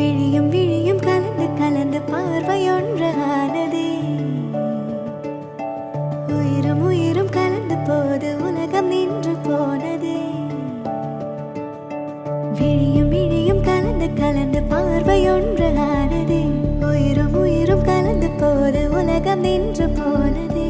விழியும் விழியும் கலந்து கலந்து பார்வையொன்றானது. உயிரும் உயிரும் கலந்து போது உலகம் நின்று போனது. விழியும் விழியும் கலந்து கலந்து பார்வையொன்றானது. உயிரும் உயிரும் கலந்து போது உலகம் நின்று போனது.